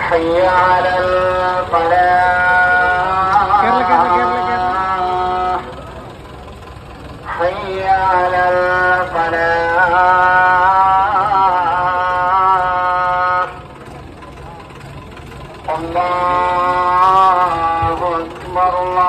حي على الفلاح കേരള കേരള കേരള കേരള حي على الفلاح الله أكبر الله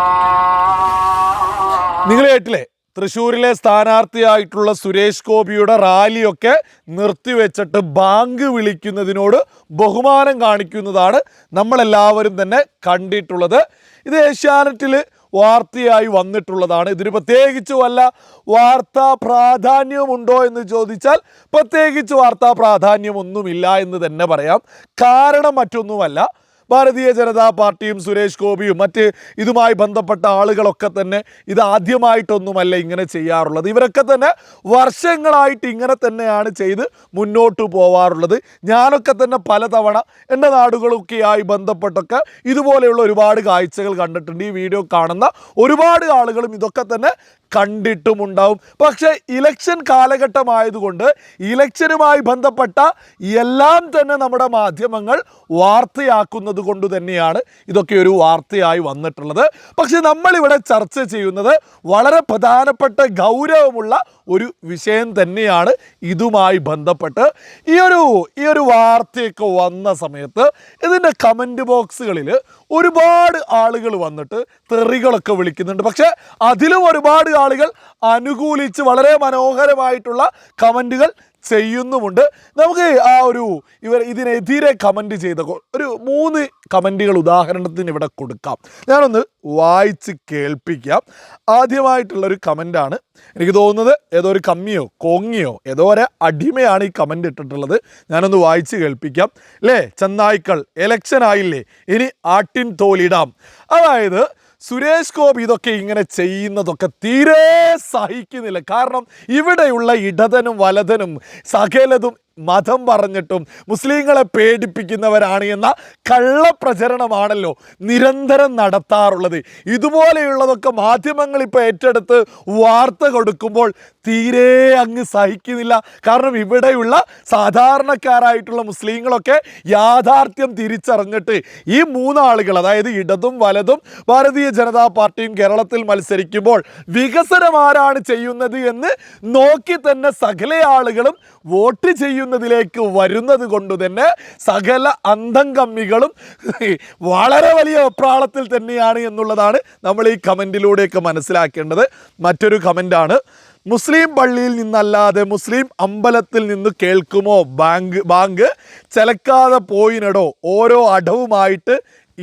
നിങ്ങൾ കേട്ടില്ലേ തൃശ്ശൂരിലെ സ്ഥാനാർത്ഥിയായിട്ടുള്ള സുരേഷ് ഗോപിയുടെ റാലിയൊക്കെ നിർത്തിവെച്ചിട്ട് ബാങ്ക് വിളിക്കുന്നതിനോട് ബഹുമാനം കാണിക്കുന്നതാണ് നമ്മളെല്ലാവരും തന്നെ കണ്ടിട്ടുള്ളത്. ഇത് ഏഷ്യാനെറ്റിൽ വാർത്തയായി വന്നിട്ടുള്ളതാണ്. ഇതിന് പ്രത്യേകിച്ച് വല്ല വാർത്താ പ്രാധാന്യമുണ്ടോ എന്ന് ചോദിച്ചാൽ പ്രത്യേകിച്ച് വാർത്താ പ്രാധാന്യമൊന്നുമില്ല എന്ന് തന്നെ പറയാം. കാരണം മറ്റൊന്നുമല്ല ഭാരതീയ ജനതാ പാർട്ടിയും സുരേഷ് ഗോപിയും മറ്റ് ഇതുമായി ബന്ധപ്പെട്ട ആളുകളൊക്കെ തന്നെ ഇത് ആദ്യമായിട്ടൊന്നുമല്ല ഇങ്ങനെ ചെയ്യാറുള്ളത്. ഇവരൊക്കെ തന്നെ വർഷങ്ങളായിട്ട് ഇങ്ങനെ തന്നെയാണ് ചെയ്ത് മുന്നോട്ട് പോവാറുള്ളത്. ഞാനൊക്കെ തന്നെ പലതവണ എന്റെ നാടുകളൊക്കെയായി ബന്ധപ്പെട്ടൊക്കെ ഇതുപോലെയുള്ള ഒരുപാട് കാഴ്ചകൾ കണ്ടിട്ടുണ്ട്. ഈ വീഡിയോ കാണുന്ന ഒരുപാട് ആളുകളും ഇതൊക്കെ തന്നെ കണ്ടിട്ടുമുണ്ടാവും. പക്ഷേ ഇലക്ഷൻ കാലഘട്ടമായതുകൊണ്ട് ഇലക്ഷനുമായി ബന്ധപ്പെട്ട എല്ലാം തന്നെ നമ്മുടെ മാധ്യമങ്ങൾ വാർത്തയാക്കുന്നത് കൊണ്ട് തന്നെയാണ് ഇതൊക്കെ ഒരു വാർത്തയായി വന്നിട്ടുള്ളത്. പക്ഷെ നമ്മളിവിടെ ചർച്ച ചെയ്യുന്നത് വളരെ പ്രധാനപ്പെട്ട ഗൗരവമുള്ള ഒരു വിഷയം തന്നെയാണ് ഇതുമായി ബന്ധപ്പെട്ട്. ഈ ഒരു ഈ ഒരു വാർത്തയൊക്കെ വന്ന സമയത്ത് ഇതിന്റെ കമന്റ് ബോക്സുകളിൽ ഒരുപാട് ആളുകൾ വന്നിട്ട് തെറികളൊക്കെ വിളിക്കുന്നുണ്ട്. പക്ഷേ അതിലും ഒരുപാട് ആളുകൾ അനുകൂലിച്ച് വളരെ മനോഹരമായിട്ടുള്ള കമന്റുകൾ ചെയ്യുന്നുമുണ്ട്. നമുക്ക് ആ ഒരു ഇവർ ഇതിനെതിരെ കമന്റ് ചെയ്ത ഒരു മൂന്ന് കമന്റുകൾ ഉദാഹരണത്തിന് ഇവിടെ കൊടുക്കാം. ഞാനൊന്ന് വായിച്ച് കേൾപ്പിക്കാം. ആദ്യമായിട്ടുള്ളൊരു കമന്റാണ് എനിക്ക് തോന്നുന്നത് ഏതോ ഒരു കമ്മിയോ കോങ്ങിയോ ഏതോ ഒരു അടിമയാണ് ഈ കമന്റ് ഇട്ടിട്ടുള്ളത്. ഞാനൊന്ന് വായിച്ച് കേൾപ്പിക്കാം. അല്ലേ ചെന്നായ്ക്കൾ എലക്ഷൻ ആയില്ലേ? ഇനി ആട്ടിൻ തോലിടാം. അതായത് സുരേഷ് ഗോപി ഇതൊക്കെ ഇങ്ങനെ ചെയ്യുന്നതൊക്കെ തീരെ സഹിക്കുന്നില്ല. കാരണം ഇവിടെയുള്ള ഇടതനും വലതനും സകലതും മതം പറഞ്ഞിട്ടും മുസ്ലിങ്ങളെ പേടിപ്പിക്കുന്നവരാണ് എന്ന കള്ളപ്രചരണമാണല്ലോ നിരന്തരം നടത്താറുള്ളത്. ഇതുപോലെയുള്ളതൊക്കെ മാധ്യമങ്ങൾ ഇപ്പോൾ ഏറ്റെടുത്ത് വാർത്ത കൊടുക്കുമ്പോൾ തീരെ അങ്ങ് സഹിക്കുന്നില്ല. കാരണം ഇവിടെയുള്ള സാധാരണക്കാരായിട്ടുള്ള മുസ്ലിങ്ങളൊക്കെ യാഥാർത്ഥ്യം തിരിച്ചറിഞ്ഞിട്ട് ഈ മൂന്നാളുകൾ അതായത് ഇടതും വലതും ഭാരതീയ ജനതാ പാർട്ടിയും കേരളത്തിൽ മത്സരിക്കുമ്പോൾ വികസനം ആരാണ് ചെയ്യുന്നത് എന്ന് നോക്കി തന്നെ സകല ആളുകളും വോട്ട് ചെയ്യുന്നതിലേക്ക് വരുന്നത് കൊണ്ട് തന്നെ സകല അന്തം കമ്മികളും വളരെ വലിയ വെപ്രാളത്തിൽ തന്നെയാണ് എന്നുള്ളതാണ് നമ്മൾ ഈ കമന്റിലൂടെയൊക്കെ മനസ്സിലാക്കേണ്ടത്. മറ്റൊരു കമന്റാണ് മുസ്ലിം പള്ളിയിൽ നിന്നല്ലാതെ മുസ്ലിം അമ്പലത്തിൽ നിന്ന് കേൾക്കുമോ ബാങ്ക് ബാങ്ക്? ചിലക്കാതെ പോയിനടോ ഓരോ അടവുമായിട്ട്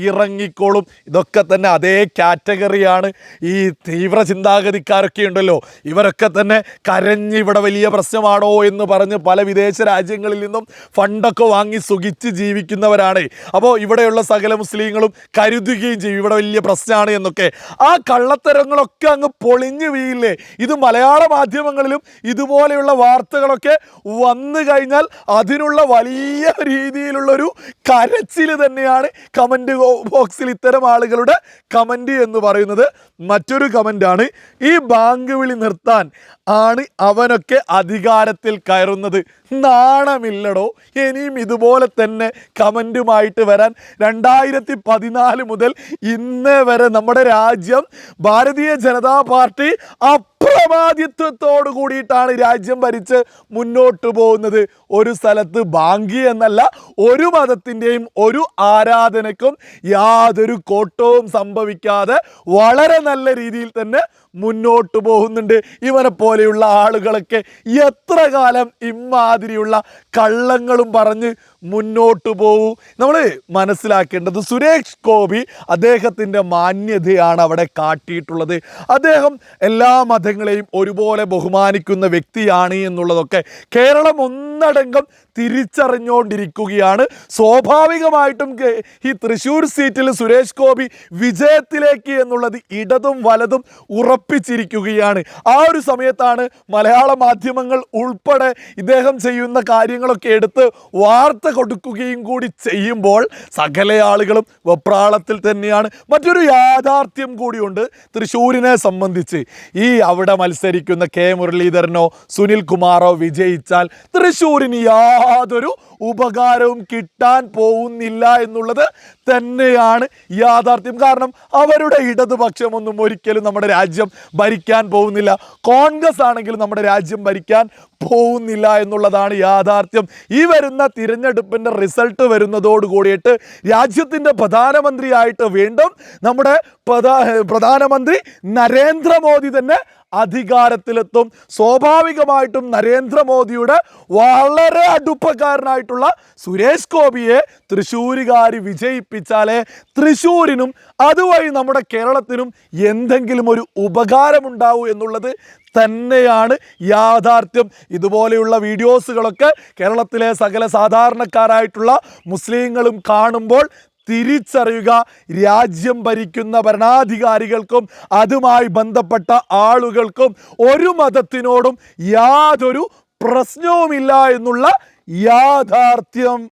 ഇറങ്ങിക്കോളും. ഇതൊക്കെ തന്നെ അതേ കാറ്റഗറിയാണ് ഈ തീവ്ര ചിന്താഗതിക്കാരൊക്കെ ഉണ്ടല്ലോ. ഇവരൊക്കെ തന്നെ കരഞ്ഞിവിടെ വലിയ പ്രശ്നമാണോ എന്ന് പറഞ്ഞ് പല വിദേശ രാജ്യങ്ങളിൽ നിന്നും ഫണ്ടൊക്കെ വാങ്ങി സുഖിച്ച് ജീവിക്കുന്നവരാണ്. അപ്പോൾ ഇവിടെയുള്ള സകല മുസ്ലിങ്ങളും കരുതുകയും ചെയ്യും. ഇവിടെ വലിയ പ്രശ്നമാണ് എന്നൊക്കെ. ആ കള്ളത്തരങ്ങളൊക്കെ അങ്ങ് പൊളിഞ്ഞു വീയില്ലേ ഇത് മലയാള മാധ്യമങ്ങളിലും ഇതുപോലെയുള്ള വാർത്തകളൊക്കെ വന്നു കഴിഞ്ഞാൽ അതിനുള്ള വലിയ രീതിയിലുള്ളൊരു കരച്ചിൽ തന്നെയാണ് കമന്റ് ബോക്സിൽ ഇത്തരം ആളുകളുടെ കമന്റ് എന്ന് പറയുന്നത് മറ്റൊരു കമന്റാണ് ഈ ബാങ്ക് വിളി നിർത്താൻ ആണ് അവനൊക്കെ അധികാരത്തിൽ കയറുന്നത്. നാണമില്ലടോ. ഇനിയും ഇതുപോലെ തന്നെ കമന്റുമായിട്ട് വരാൻ രണ്ടായിരത്തി പതിനാല് മുതൽ ഇന്ന് വരെ നമ്മുടെ രാജ്യം ഭാരതീയ ജനതാ പാർട്ടി അപ്രമാദിത്വത്തോടു കൂടിയിട്ടാണ് രാജ്യം ഭരിച്ച് മുന്നോട്ട് പോകുന്നത്. ഒരു സ്ഥലത്ത് ബാങ്കി എന്നല്ല ഒരു മതത്തിന്റെയും ഒരു ആരാധനയ്ക്കും യാതൊരു കോട്ടവും സംഭവിക്കാതെ വളരെ നല്ല രീതിയിൽ തന്നെ മുന്നോട്ട് പോകുന്നുണ്ട്. ഇവരെ പോലെയുള്ള ആളുകളൊക്കെ എത്ര കാലം ഇമാതിരിയുള്ള കള്ളങ്ങളും പറഞ്ഞ് മുന്നോട്ട് പോകൂ നമ്മൾ മനസ്സിലാക്കേണ്ടത് സുരേഷ് ഗോപി അദ്ദേഹത്തിന്റെ മാന്യതയാണ് അവിടെ കാട്ടിയിട്ടുള്ളത്. അദ്ദേഹം എല്ലാ മതങ്ങളെയും ഒരുപോലെ ബഹുമാനിക്കുന്ന വ്യക്തിയാണ് എന്നുള്ളതൊക്കെ കേരളം ഒന്നടങ്കം തിരിച്ചറിഞ്ഞുകൊണ്ടിരിക്കുകയാണ് സ്വാഭാവികമായിട്ടും ഈ തൃശ്ശൂർ സീറ്റിൽ സുരേഷ് ഗോപി വിജയത്തിലേക്ക് എന്നുള്ളത് ഇടതും വലതും ഉറപ്പിച്ചിരിക്കുകയാണ്. ആ ഒരു സമയത്താണ് മലയാള മാധ്യമങ്ങൾ ഉൾപ്പെടെ ഇദ്ദേഹം ചെയ്യുന്ന കാര്യങ്ങളൊക്കെ എടുത്ത് വാർത്ത കൊടുക്കുകയും കൂടി ചെയ്യുമ്പോൾ സകല ആളുകളും വെപ്രാളത്തിൽ തന്നെയാണ്. മറ്റൊരു യാഥാർത്ഥ്യം കൂടിയുണ്ട് തൃശ്ശൂരിനെ സംബന്ധിച്ച്. ഈ അവിടെ മത്സരിക്കുന്ന കെ മുരളീധരനോ സുനിൽ കുമാറോ വിജയിച്ചാൽ തൃശ്ശൂരിന് യാതൊരു ഉപകാരവും കിട്ടാൻ പോകുന്നില്ല എന്നുള്ളത് തന്നെയാണ് യാഥാർത്ഥ്യം. കാരണം അവരുടെ ഇടതുപക്ഷമൊന്നും ഒരിക്കലും നമ്മുടെ രാജ്യം ഭരിക്കാൻ പോകുന്നില്ല. കോൺഗ്രസ് ആണെങ്കിലും നമ്മുടെ രാജ്യം ഭരിക്കാൻ പോകുന്നില്ല എന്നുള്ളതാണ് യാഥാർത്ഥ്യം. ഈ വരുന്ന തിരഞ്ഞെടുപ്പിന്റെ റിസൾട്ട് വരുന്നതോടുകൂടിയിട്ട് രാജ്യത്തിന്റെ പ്രധാനമന്ത്രിയായിട്ട് വീണ്ടും നമ്മുടെ പ്രധാനമന്ത്രി നരേന്ദ്രമോദി തന്നെ അധികാരത്തിലെത്തും. സ്വാഭാവികമായിട്ടും നരേന്ദ്രമോദിയുടെ വളരെ അടുപ്പക്കാരനായിട്ടുള്ള സുരേഷ് ഗോപിയെ തൃശ്ശൂരുകാർ വിജയിപ്പിച്ചാലേ തൃശ്ശൂരിനും അതുവഴി നമ്മുടെ കേരളത്തിനും എന്തെങ്കിലും ഒരു ഉപകാരമുണ്ടാവൂ എന്നുള്ളത് തന്നെയാണ് യാഥാർത്ഥ്യം. ഇതുപോലെയുള്ള വീഡിയോസുകളൊക്കെ കേരളത്തിലെ സകല സാധാരണക്കാരായിട്ടുള്ള മുസ്ലിങ്ങളും കാണുമ്പോൾ തിരിച്ചറിയുക. രാജ്യം ഭരിക്കുന്ന ഭരണാധികാരികൾക്കും അതുമായി ബന്ധപ്പെട്ട ആളുകൾക്കും ഒരു മതത്തിനോടും യാതൊരു പ്രശ്നവുമില്ല എന്നുള്ള യാഥാർത്ഥ്യം.